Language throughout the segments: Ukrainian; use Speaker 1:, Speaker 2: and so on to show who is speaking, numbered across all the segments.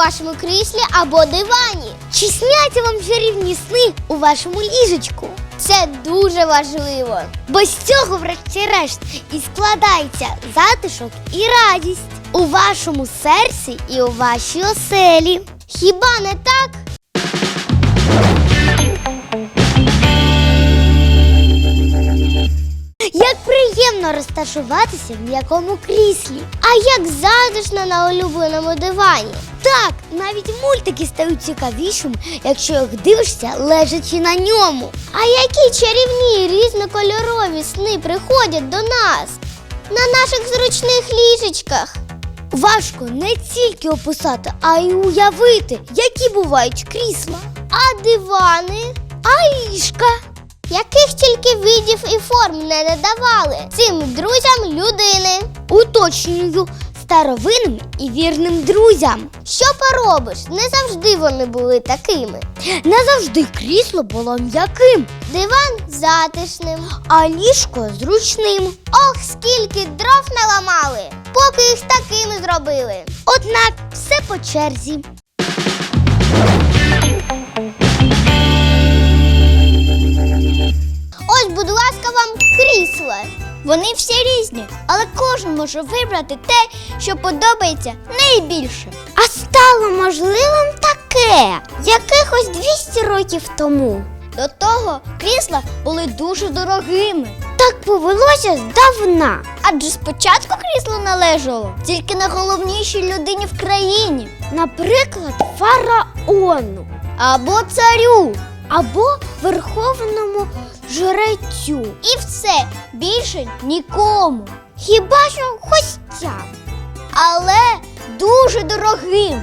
Speaker 1: вашому кріслі або дивані? Чи сняться вам чарівні сни у вашому ліжечку? Це дуже важливо, бо з цього, врешті-решт, і складається затишок і радість у вашому серці і у вашій оселі. Хіба не так? Як приємно розташуватися в м'якому кріслі, а як затишно на улюбленому дивані. Так, навіть мультики стають цікавішими, якщо їх дивишся, лежачи на ньому. А які чарівні різнокольорові сни приходять до нас на наших зручних ліжечках. Важко не тільки описати, а й уявити, які бувають крісла, а дивани, а ліжка яких тільки видів і форм не надавали цим друзям людини. Уточнюю старовинним і вірним друзям. Що поробиш? Не завжди вони були такими. Не завжди крісло було м'яким, диван затишним, а ліжко зручним. Ох, скільки дров наламали, поки їх такими зробили. Однак все по черзі. Ось, будь ласка, вам крісла. Вони всі різні, але кожен може вибрати те, що подобається найбільше. А стало можливим таке, якихось 200 років тому. До того крісла були дуже дорогими. Так повелося здавна. Адже спочатку крісло належало тільки найголовнішій людині в країні. Наприклад, фараону або царю, або верховному жрецю. І все більше нікому. Хіба що гостям. Але дуже дорогим.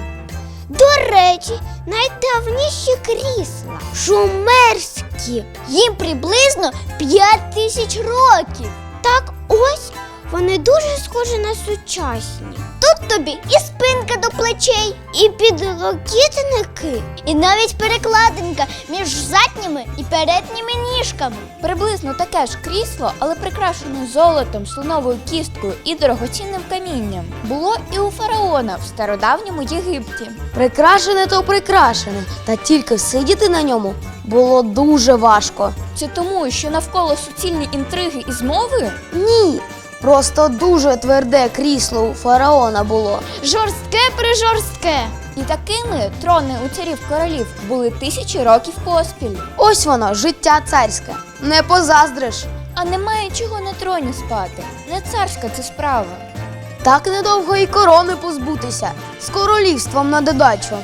Speaker 1: До речі, найдавніші крісла шумерські. Їм приблизно 5 тисяч років. Так ось вони дуже схожі на сучасні. Тут тобі і спинка до плечей, і підлокітники, і навіть перекладинка між задніми і передніми ніжками.
Speaker 2: Приблизно таке ж крісло, але прикрашене золотом, слоновою кісткою і дорогоцінним камінням, було і у фараона в стародавньому Єгипті.
Speaker 3: Прикрашене то прикрашене, та тільки сидіти на ньому було дуже важко.
Speaker 2: Це тому, що навколо суцільні інтриги і змови
Speaker 3: Ні, просто дуже тверде крісло у фараона було.
Speaker 1: Жорстке прижорстке.
Speaker 2: і такими трони у царів королів були тисячі років поспіль.
Speaker 3: Ось воно, життя царське. Не позаздриш.
Speaker 2: А немає чого на троні спати. Не царська це справа.
Speaker 3: Так недовго і корони позбутися з королівством на додачу.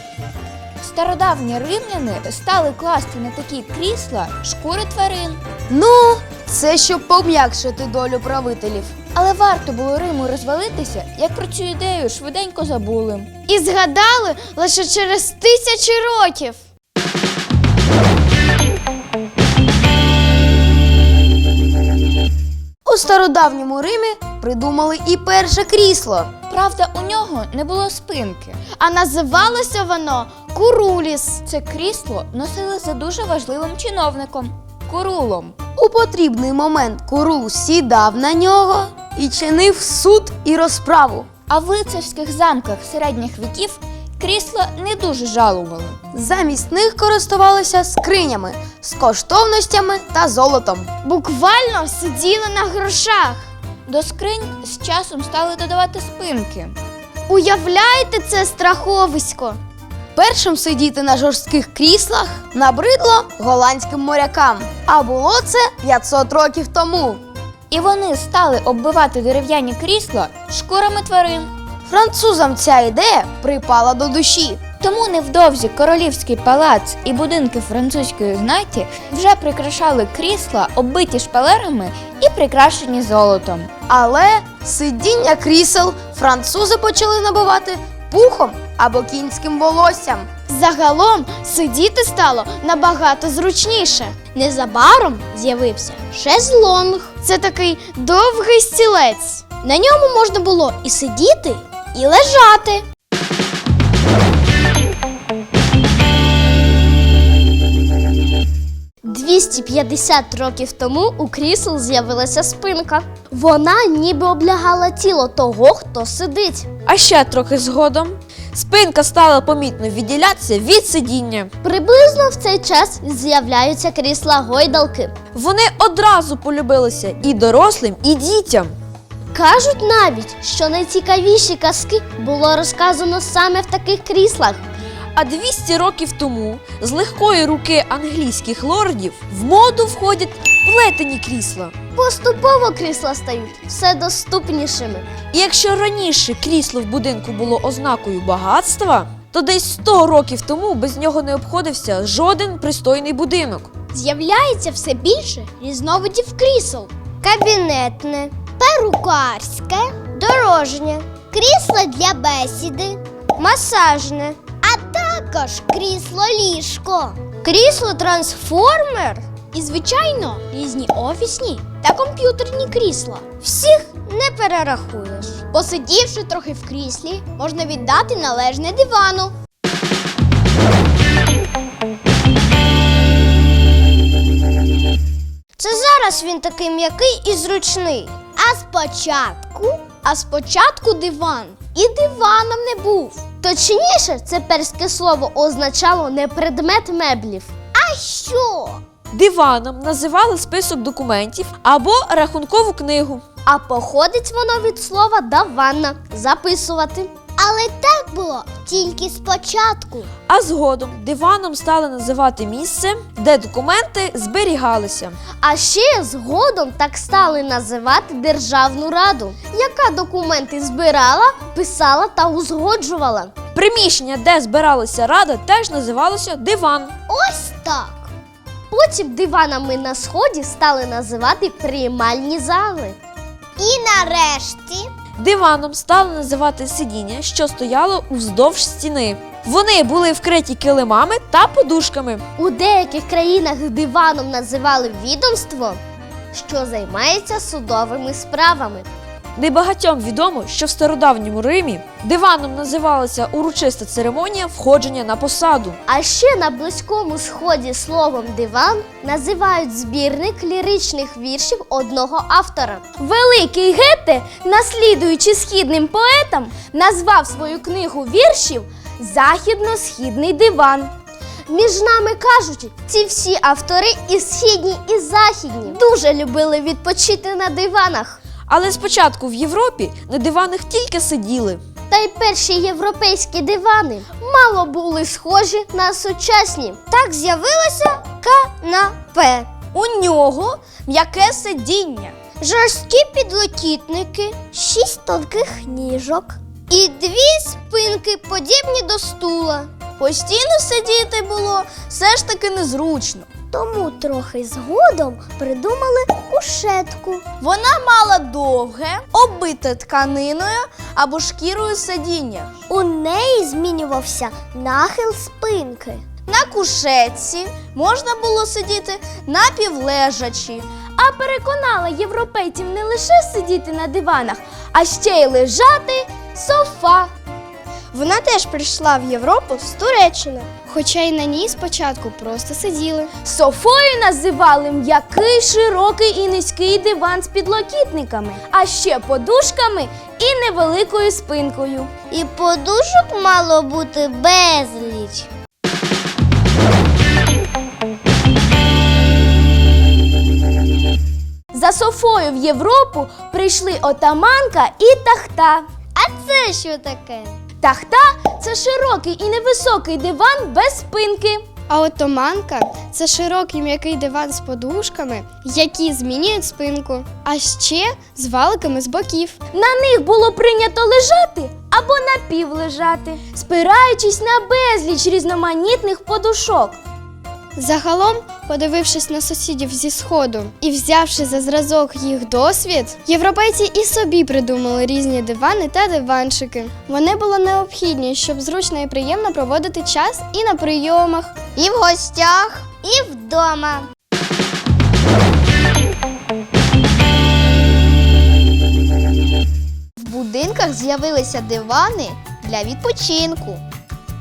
Speaker 2: Стародавні римляни стали класти на такі крісла шкури тварин.
Speaker 3: Ну, це щоб пом'якшити долю правителів.
Speaker 2: Але варто було Риму розвалитися, як про цю ідею швиденько забули.
Speaker 1: І згадали лише через тисячі років.
Speaker 3: У стародавньому Римі придумали і перше крісло.
Speaker 2: Правда, у нього не було спинки.
Speaker 1: А називалося воно Куруліс.
Speaker 2: Це крісло носили за дуже важливим чиновником курулом.
Speaker 3: У потрібний момент Курул сідав на нього і чинив суд і розправу.
Speaker 2: А в лицарських замках середніх віків крісла не дуже жалували.
Speaker 3: Замість них користувалися скринями з коштовностями та золотом.
Speaker 1: Буквально сиділи на грошах.
Speaker 2: До скринь з часом стали додавати спинки.
Speaker 1: Уявляєте це страховисько?
Speaker 3: Першим сидіти на жорстких кріслах набридло голландським морякам. А було це 500 років тому.
Speaker 2: І вони стали оббивати дерев'яні крісла шкурами тварин.
Speaker 3: Французам ця ідея припала до душі.
Speaker 2: Тому невдовзі королівський палац і будинки французької знаті вже прикрашали крісла, оббиті шпалерами і прикрашені золотом.
Speaker 3: Але сидіння крісел французи почали набивати пухом або кінським волоссям.
Speaker 1: Загалом сидіти стало набагато зручніше. Незабаром з'явився шезлонг. Це такий довгий стілець. На ньому можна було і сидіти, і лежати. 250 років тому у крісел з'явилася спинка. Вона ніби облягала тіло того, хто сидить.
Speaker 4: А ще трохи згодом спинка стала помітно відділятися від сидіння.
Speaker 1: Приблизно в цей час з'являються крісла гойдалки.
Speaker 4: Вони одразу полюбилися і дорослим, і дітям.
Speaker 1: Кажуть навіть, що найцікавіші казки було розказано саме в таких кріслах.
Speaker 4: А 200 років тому з легкої руки англійських лордів в моду входять плетені крісла.
Speaker 1: Поступово крісла стають все доступнішими.
Speaker 4: І якщо раніше крісло в будинку було ознакою багатства, то десь 100 років тому без нього не обходився жоден пристойний будинок.
Speaker 1: З'являється все більше різновидів крісел: кабінетне, перукарське, дорожнє, крісло для бесіди, масажне, також крісло ліжко, крісло трансформер і, звичайно, різні офісні та комп'ютерні крісла. Всіх не перерахуєш. Посидівши трохи в кріслі, можна віддати належне дивану. Це зараз він такий м'який і зручний. А спочатку, а спочатку диван. І диваном не був. Точніше, це перське слово означало не предмет меблів. А що?
Speaker 4: Диваном називали список документів або рахункову книгу.
Speaker 1: А походить воно від слова даванна записувати. Але так було тільки спочатку.
Speaker 4: А згодом диваном стали називати місце, де документи зберігалися.
Speaker 1: А ще згодом так стали називати Державну раду, яка документи збирала, писала та узгоджувала.
Speaker 4: Приміщення, де збиралася рада, теж називалося диван.
Speaker 1: Ось так. Потім диванами на сході стали називати приймальні зали. І нарешті
Speaker 4: Диваном стали називати сидіння, що стояло уздовж стіни. Вони були вкриті килимами та подушками.
Speaker 1: у деяких країнах диваном називали відомство, що займається судовими справами.
Speaker 4: Небагатьом відомо, що в стародавньому Римі диваном називалася урочиста церемонія входження на посаду.
Speaker 1: А ще на близькому сході словом диван називають збірник ліричних віршів одного автора. Великий Гете, наслідуючи східним поетам, назвав свою книгу віршів Західно-східний диван. Між нами кажуть, ці всі автори і східні, і західні дуже любили відпочити на диванах.
Speaker 4: Але спочатку в Європі на диванах тільки сиділи.
Speaker 1: Та й перші європейські дивани мало були схожі на сучасні. Так з'явилося канапе. У нього м'яке сидіння, жорсткі підлокітники, шість тонких ніжок і дві спинки, подібні до стула. Постійно сидіти було все ж таки незручно. Тому трохи згодом придумали кушетку. Вона мала довге, оббите тканиною або шкірою сидіння. У неї змінювався нахил спинки. На кушетці можна було сидіти напівлежачи. А переконала європейців не лише сидіти на диванах, а ще й лежати софа. Вона теж прийшла в Європу з Туреччини, хоча й на ній спочатку просто сиділи. Софою називали м'який, широкий і низький диван з підлокітниками, а ще подушками і невеликою спинкою. І подушок мало бути безліч. За Софою в Європу прийшли отаманка і тахта. А це що таке? Тахта це широкий і невисокий диван без спинки.
Speaker 5: А отоманка це широкий м'який диван з подушками, які змінюють спинку, а ще з валиками з боків.
Speaker 1: На них було прийнято лежати або напівлежати, спираючись на безліч різноманітних подушок.
Speaker 5: Загалом, подивившись на сусідів зі сходу і взявши за зразок їх досвід, європейці і собі придумали різні дивани та диванчики. Вони були необхідні, щоб зручно і приємно проводити час і на прийомах.
Speaker 1: І в гостях, і вдома. В будинках з'явилися дивани для відпочинку,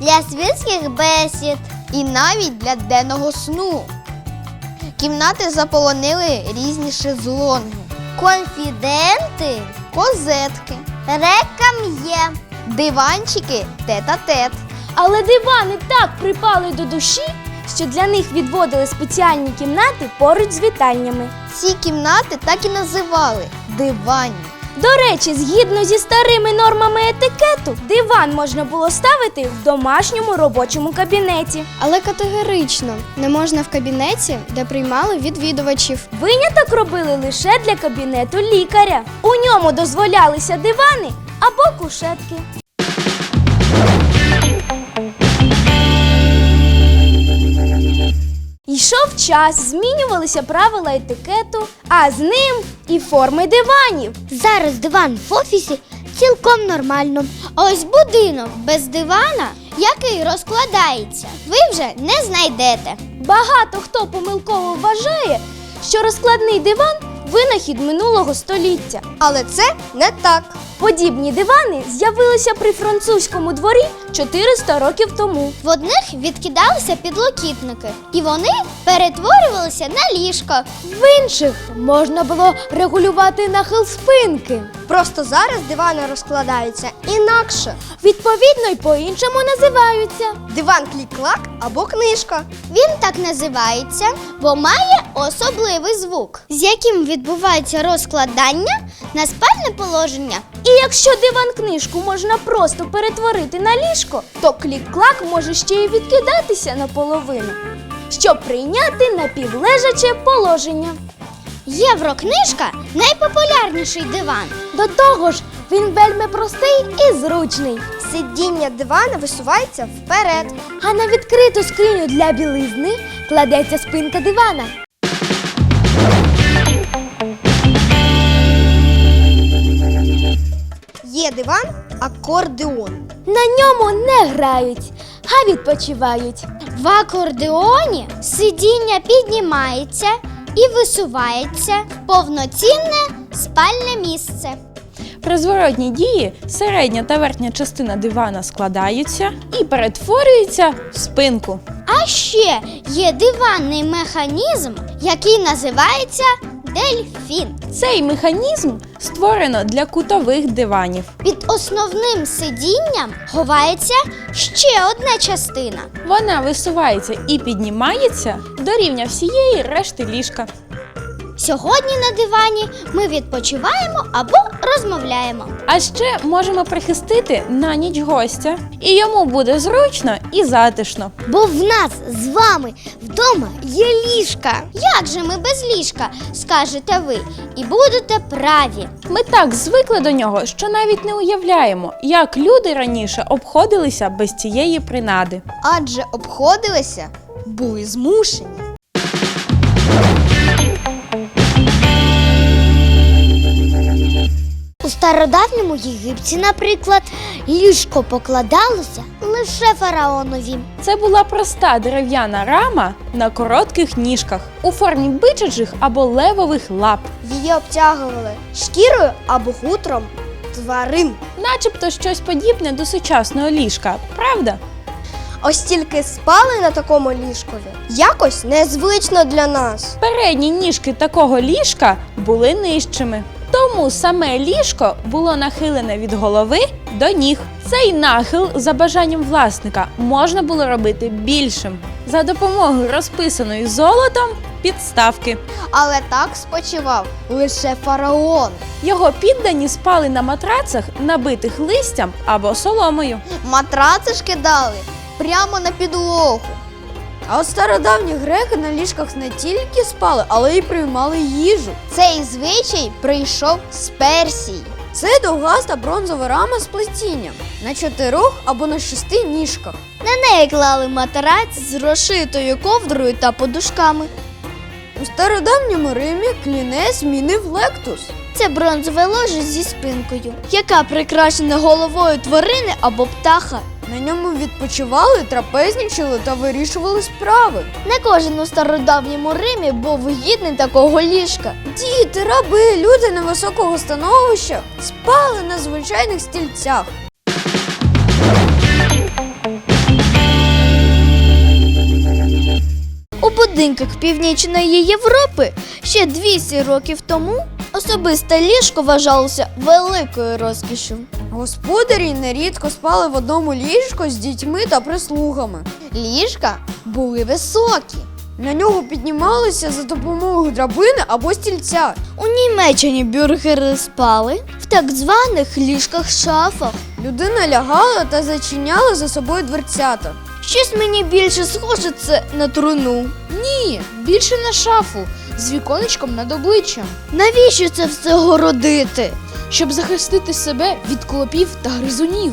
Speaker 1: для світських бесід і навіть для денного сну.
Speaker 3: Кімнати заполонили різні шезлонги,
Speaker 1: Конфіденти,
Speaker 3: козетки,
Speaker 1: рекам'є.
Speaker 3: диванчики тет-а-тет.
Speaker 5: Але дивани так припали до душі, що для них відводили спеціальні кімнати поруч з вітальнями.
Speaker 3: Ці кімнати так і називали диванні.
Speaker 5: До речі, згідно зі старими нормами етикету, диван можна було ставити в домашньому робочому кабінеті. Але категорично не можна в кабінеті, де приймали відвідувачів. Виняток робили лише для кабінету лікаря. У ньому дозволялися дивани або кушетки. Йшов час, змінювалися правила етикету, а з ним і форми диванів.
Speaker 1: Зараз диван в офісі цілком нормально. А ось будинок без дивана, який розкладається, ви вже не знайдете.
Speaker 5: Багато хто помилково вважає, що розкладний диван винахід минулого століття.
Speaker 3: Але це не так.
Speaker 5: Подібні дивани з'явилися при французькому дворі 400 років тому.
Speaker 1: В одних відкидалися підлокітники, і вони перетворювалися на ліжко.
Speaker 5: В інших можна було регулювати нахил спинки.
Speaker 3: Просто зараз дивани розкладаються інакше.
Speaker 5: Відповідно, й по-іншому називаються.
Speaker 3: Диван клік-клак або книжка.
Speaker 1: Він так називається, бо має особливий звук, з яким відбувається розкладання на спальне положення.
Speaker 5: І якщо диван книжку можна просто перетворити на ліжко, то клік-клак може ще й відкидатися наполовину, щоб прийняти напівлежаче положення.
Speaker 1: Єврокнижка найпопулярніший диван.
Speaker 5: До того ж, він вельми простий і зручний.
Speaker 3: Сидіння дивана висувається вперед.
Speaker 5: А на відкриту скриню для білизни кладеться спинка дивана.
Speaker 3: Є диван акордеон.
Speaker 5: На ньому не грають, а відпочивають.
Speaker 1: В акордеоні сидіння піднімається і висувається в повноцінне спальне місце.
Speaker 6: При зворотній дії середня та верхня частина дивана складаються і перетворюються в спинку.
Speaker 1: А ще є диванний механізм, який називається дельфін.
Speaker 6: Цей механізм створено для кутових диванів.
Speaker 1: Під основним сидінням ховається ще одна частина.
Speaker 6: Вона висувається і піднімається до рівня всієї решти ліжка.
Speaker 1: Сьогодні на дивані ми відпочиваємо або розмовляємо.
Speaker 6: А ще можемо прихистити на ніч гостя, і йому буде зручно і затишно.
Speaker 1: Бо в нас з вами вдома є ліжка. Як же ми без ліжка, скажете ви, і будете праві.
Speaker 6: Ми так звикли до нього, що навіть не уявляємо, як люди раніше обходилися без цієї принади.
Speaker 3: Адже обходилися, були змушені.
Speaker 1: Стародавньому Єгипті, наприклад, ліжко покладалося лише фараонові.
Speaker 6: Це була проста дерев'яна рама на коротких ніжках у формі бичачих або левових лап,
Speaker 3: Її обтягували шкірою або хутром тварин.
Speaker 6: начебто щось подібне до сучасного ліжка, правда?
Speaker 3: Ось тільки спали на такому ліжкові. Якось незвично для нас.
Speaker 6: Передні ніжки такого ліжка були нижчими. Тому саме ліжко було нахилене від голови до ніг. Цей нахил, за бажанням власника, можна було робити більшим за допомогою розписаної золотом підставки.
Speaker 3: Але так спочивав лише фараон.
Speaker 6: Його піддані спали на матрацах, набитих листям або соломою.
Speaker 3: Матраци ж кидали прямо на підлогу. А от стародавні греки на ліжках не тільки спали, але й приймали їжу. Цей звичай прийшов з Персії. Це довгаста бронзова рама з плетінням на чотирьох або на шести ніжках.
Speaker 1: На неї клали матраць з розшитою ковдрою та подушками.
Speaker 3: У стародавньому Римі клінець змінив лектус.
Speaker 1: Це бронзове ложе зі спинкою, яка прикрашена головою тварини або птаха.
Speaker 3: На ньому відпочивали, трапезничали та вирішували справи.
Speaker 1: Не кожен у стародавньому Римі був гідний такого ліжка.
Speaker 3: Діти, раби, люди невисокого становища спали на звичайних стільцях.
Speaker 7: У будинках Північної Європи ще 200 років тому особисте ліжко вважалося великою розкішю.
Speaker 8: Господарі нерідко спали в одному ліжку з дітьми та прислугами.
Speaker 5: Ліжка були високі.
Speaker 8: На нього піднімалися за допомогою драбини або стільця.
Speaker 7: У Німеччині бюргери спали в так званих ліжках-шафах.
Speaker 8: Людина лягала та зачиняла за собою дверцята.
Speaker 7: Щось мені більше схоже це на труну.
Speaker 9: Ні, більше на шафу з віконечком над обличчям,
Speaker 7: Навіщо це все городити?
Speaker 9: щоб захистити себе від клопів та гризунів.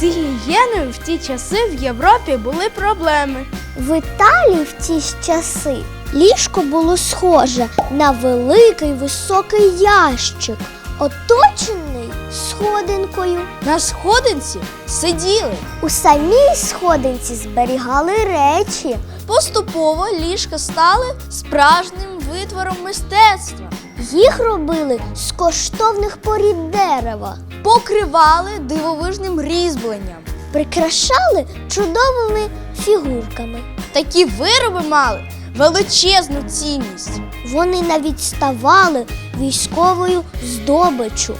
Speaker 5: З гігієною в ті часи в Європі були проблеми.
Speaker 7: В Італії в ті ж часи ліжко було схоже на великий високий ящик, оточений сходинкою.
Speaker 8: На сходинці сиділи.
Speaker 7: У самій сходинці зберігали речі.
Speaker 8: Поступово ліжка стали справжнім витвором мистецтва.
Speaker 7: Їх робили з коштовних порід дерева,
Speaker 8: Покривали дивовижним різьбленням.
Speaker 7: прикрашали чудовими фігурками.
Speaker 8: Такі вироби мали величезну цінність.
Speaker 7: Вони навіть ставали військовою здобиччю.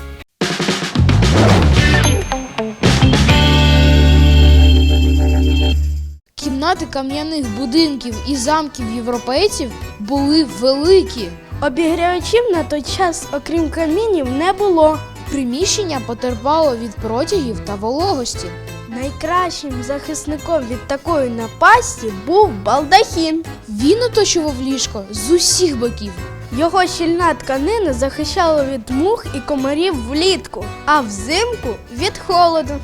Speaker 9: Кімнати кам'яних будинків і замків європейців були великі.
Speaker 5: Обігрівачів на той час, окрім камінів, не було.
Speaker 9: Приміщення потерпало від протягів та вологості.
Speaker 5: Найкращим захисником від такої напасті був балдахін.
Speaker 9: Він оточував ліжко з усіх боків.
Speaker 5: Його щільна тканина захищала від мух і комарів влітку, а взимку від холоду.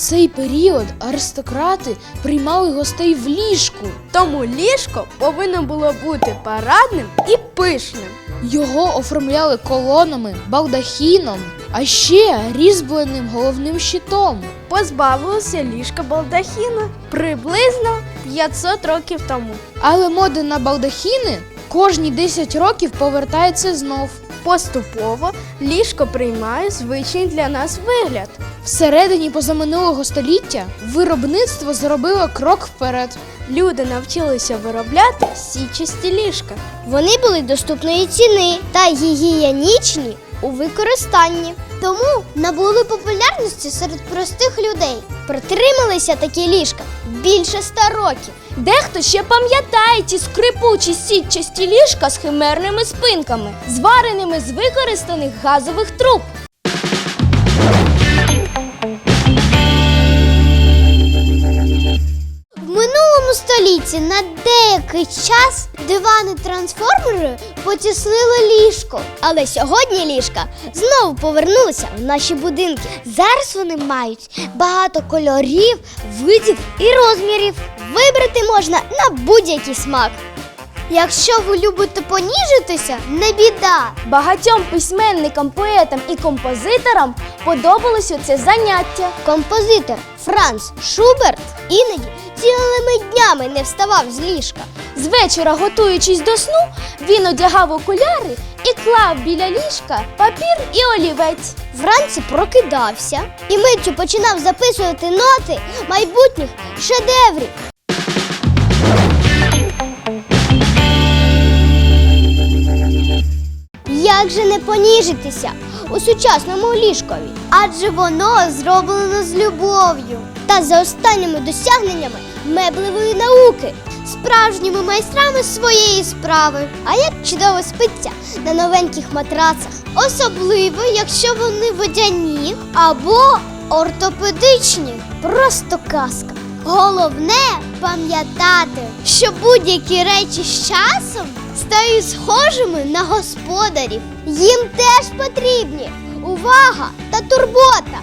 Speaker 9: Цей період аристократи приймали гостей в ліжку.
Speaker 5: Тому ліжко повинно було бути парадним і пишним.
Speaker 9: Його оформляли колонами, балдахіном, а ще різьбленим головним щитом.
Speaker 5: Позбавилося ліжка балдахіна приблизно 500 років тому.
Speaker 9: Але мода на балдахіни кожні 10 років повертається знов.
Speaker 5: Поступово ліжко приймає звичний для нас вигляд.
Speaker 9: Всередині позаминулого століття виробництво зробило крок вперед.
Speaker 5: Люди навчилися виробляти січасті ліжка.
Speaker 7: Вони були доступної ціни та гігієнічні у використанні. Тому набули популярності серед простих людей. Протрималися такі ліжка більше ста років.
Speaker 10: Дехто ще пам'ятає ті скрипучі сітчасті ліжка з химерними спинками, звареними з використаних газових труб.
Speaker 7: Столітті на деякий час дивани-трансформери потіснили ліжко. Але сьогодні ліжка знову повернулися в наші будинки. Зараз вони мають багато кольорів, видів і розмірів. Вибрати можна на будь-який смак. Якщо ви любите поніжитися, не біда.
Speaker 10: Багатьом письменникам, поетам і композиторам подобалося це заняття.
Speaker 7: Композитор Франц Шуберт іноді цілими днями не вставав з ліжка.
Speaker 10: З вечора, готуючись до сну, він одягав окуляри і клав біля ліжка папір і олівець.
Speaker 7: Вранці прокидався і миттю починав записувати ноти майбутніх шедеврів. Як же не поніжитися у сучасному ліжкові? Адже воно зроблено з любов'ю та за останніми досягненнями меблевої науки, справжніми майстрами своєї справи. А як чудово спиться на новеньких матрацах, особливо якщо вони водяні або ортопедичні. Просто казка. Головне пам'ятати, що будь-які речі з часом стають схожими на господарів. Їм теж потрібні увага та турбота.